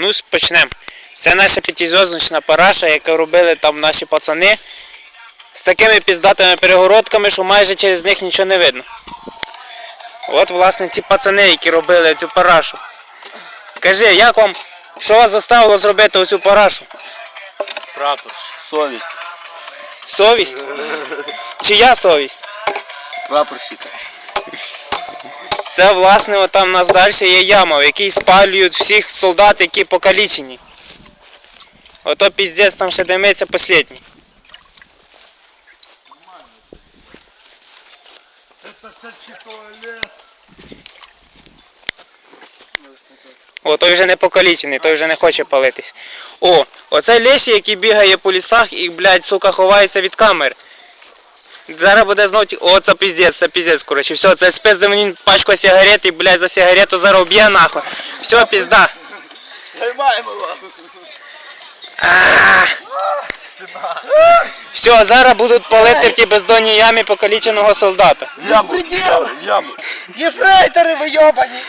Ну, почнемо. Це наша п'ятизв'язочна параша, яку робили там наші пацани. З такими піздатими перегородками, що майже через них нічого не видно. От, власне, ці пацани, які робили цю парашу. Кажи, як вам, що вас заставило зробити оцю парашу? Прапор. Совість. Совість? Чия совість? Прапорщика. Це, власне, там у нас далі є яма, в якій спалюють всіх солдат, які покалічені. Ото піздець там ще димиться останній. О, той вже не покалічений, той вже не хоче палитись. О, оце Леші, який бігає по лісах і, блядь, сука, ховається від камер. Зараз буде знов. О, це піздець, це піздець, коротше. Все, це спиздив мені пачку сигарет і, блядь, за сигарету зараз вб'є нахуй. Все, пізда. Займаємо вас. Все, зараз будуть палити в тій бездонній ямі покаліченого солдата. Яму. Яму. Єфрейтори ви йобані!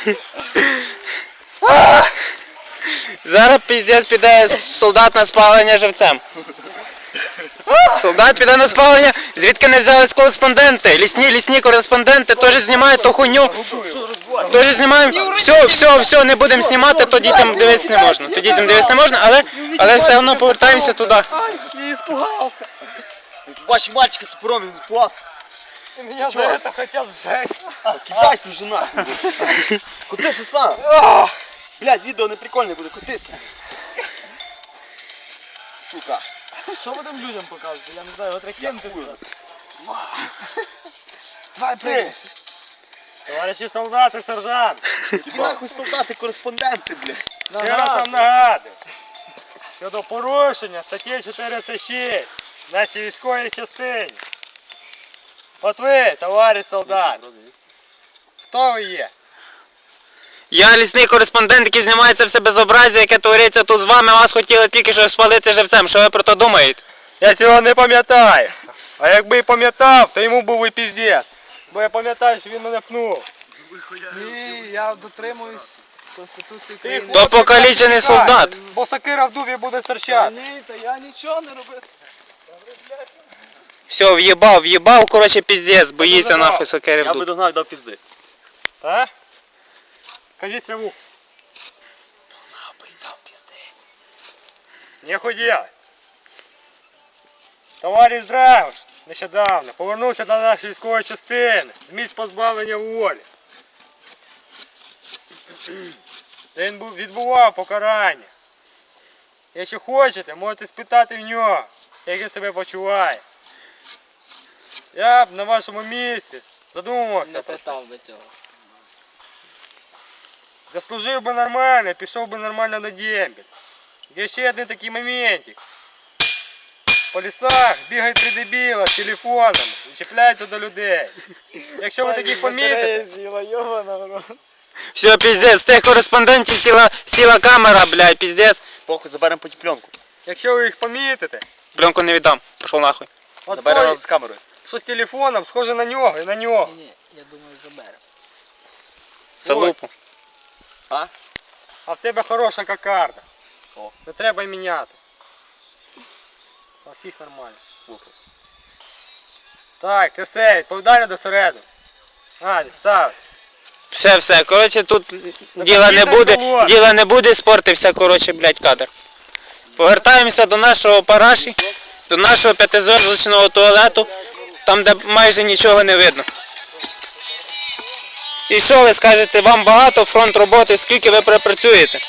Зараз піздець піде солдат на спалення живцем. Солдат піде на спалення, звідки не взялись кореспонденти. Лісні, лісні кореспонденти теж знімають ту хуйню. Теж знімаємо. Все, все, все, не будемо знімати, то дітям дивитися не можна. То дітям дивитися не можна, але, але все одно повертаємося туди. Ай, я испугался! Бачи, мальчики з топором, він клас. Меня за это хотят сжать! Кидай ти вже нахуй. Кутися сам. Блядь, відео не прикольне буде, кутися. Сука. Що будемо людям показувати? Я не знаю, от ракети. Давай прыгай. Товариші солдати, сержант, Які нахуй солдати, кореспонденти, блядь. ще раз вам нагадую. Щодо порушення статті 406 в нашій військовій частині. От ви, товариш солдат, хто ви є? Я лісний кореспондент, який знімає це все безобразі, яке твориться тут з вами. Вас хотіли тільки що спалити живцем. Що ви про то думаєте? Я цього не пам'ятаю. А якби і пам'ятав, то йому був і піздець. Бо я пам'ятаю, що він мене пнув. Ні, я дотримуюсь Конституції Ти України. То покалічений солдат. Бо сокира в дубі буде Та ні, та я нічого не робив. Все, в'їбав, в'їбав, коротше, піздець, боїться нахуй сокири в Я би дуб. догнав дав пізди. А? Кажіть вух. Не худя. Товариш Драгош нещодавно повернувся до нашої військової частини з місць позбавлення волі. Він відбував покарання. Якщо хочете, можете спитати в нього, як він себе почуває. Я б на вашому місці задумувався. Не питав би цього. Заслужив би нормально, пішов би нормально на дембель. Є ще один такий моментик. По лісах бігають три дебіла з телефонами і чіпляються до людей. Якщо ви таких помітите. Все, піздець, тих кореспондентів сіла, сіла камера, блядь, піздець. Похуй, заберемо потім пленку. якщо ви їх помітите, Пленку не віддам. Пішов нахуй. от Заберемо той, з камерою. що з телефоном, схоже на нього і на нього. Ні, я думаю, заберемо. Залупу. А в тебе хороша кокарда. О. Не треба й міняти. А всіх нормально. Слухай. Так, це все, відповідально до середини. А, став. Все, все. Коротше, тут діла не буде, діла не буде, спортився, коротше, блядь, кадр. Повертаємося до нашого параші, до нашого п'ятизв'язочного туалету, там, де майже нічого не видно. І що ви скажете, вам багато фронт роботи, скільки ви пропрацюєте?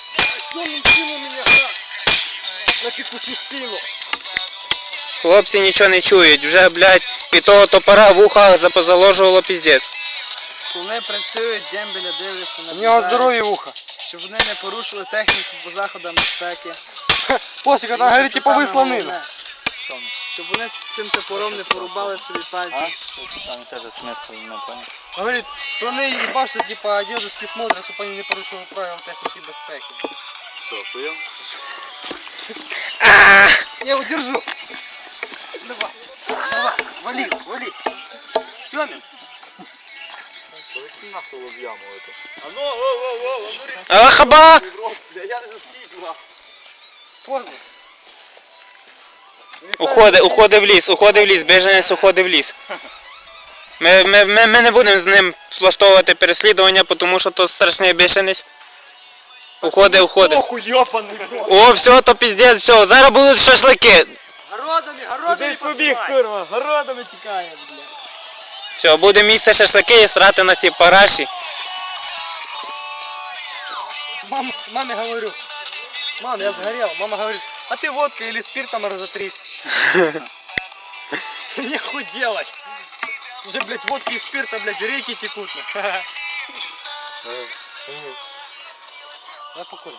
Хлопці нічого не чують, вже, блядь, від того топора в ухах запозаложувало піздець. Вони працюють, дембеля дивляться на У нього здорові вуха. щоб вони не порушили техніку по заходам безпеки. Посіка, там говорить, типу Саме висланина. Щоб вони цим топором не порубали собі пальці. Там теж смисл не понял. Говорит, слоны ебашат, типа, дедушки смотрят, чтобы они не порушили правила техники безпеки. Що, хуєм? Я его держу. Давай, давай, вали, вали. Семин. Нахуй в яму это. А хаба! Бля, я не засідь, нахуй. поздно. Уходи, уходи в ліс, уходи в ліс, біженець уходи в ліс. Ми, ми, ми, ми не будемо з ним влаштовувати переслідування, тому що то страшний біженець. Уходи, уходи. Охуй, йопаний. О, все, то піздець, все, зараз будуть шашлики. Городами, Кудись побіг, курва, городами тікає, блядь. Все, буде місце шашлики і срати на ці параші. Мам, маме говорю. Мам, я сгорел. Мама говорит, а ты водкой или спиртом разотрись. Нехуй делать. Уже, блядь, водки и спирта, блядь, реки текут. Давай Я покурю.